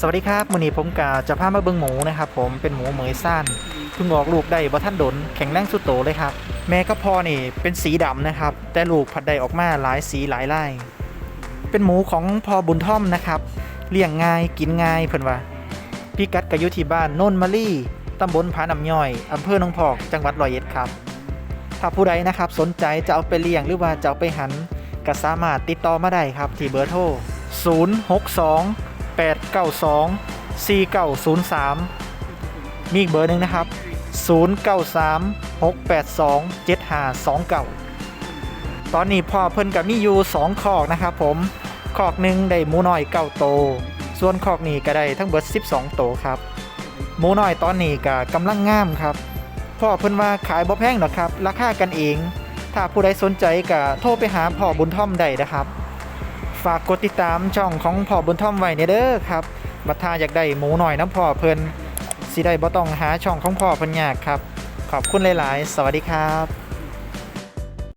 สวัสดีครับมือนี้ผมกาจะพามาเบิ่งหมูนะครับผมเป็นหมูเหมยซ่านเพิ่งออกลูกได้บ่ท่านดนแข็งแรงสุดโตเลยครับ แม่กับพ่อนี่เป็นสีดำนะครับ แต่ลูกผัดได้ออกมาหลายสีหลายไลายเป็นหมูของพอบุญท่อมนะครับเลี้ยงง่ายกินง่ายเพิ่นว่าพี่กัดก็อยู่ที่บ้านโนนมะลี่ตำบลผาน้ำย่อยอำเภอหนองพอกจังหวัดร้อยเอ็ดครับ ถ้าผู้ใดนะครับสนใจจะเอาไปเลี้ยงหรือว่าจะเอาไปหันก็สามารถติดต่อมาได้ครับที่เบอร์โทร062 892 4903 มีอีกเบอร์หนึ่งนะครับ 093 682 7529 ตอนนี้พ่อเพิ่นกับมีอยู่2คอกนะครับผมคอกหนึ่งได้หมูน้อยเก้าโต ส่วนคอกนี้ก็ได้ทั้งเบิด 12 โตครับหมูน้อยตอนนี้ก็กำลังงามครับพ่อเพิ่นว่าขายบ่แพงหรอกครับ ราคากันเอง ถ้าผู้ใดสนใจก็โทรไปหาพ่อบุญท่อมได้นะครับ ฝากกดติดตามช่องของพ่อบนท่อมไว้เนเด้อครับบัตทาอยากได้หมูหน่อยน้ำพ่อเพิ่นสิได้บ่ต้องหาช่องของพ่อเพิ่นยากครับ ขอบคุณหลาย ๆ สวัสดีครับ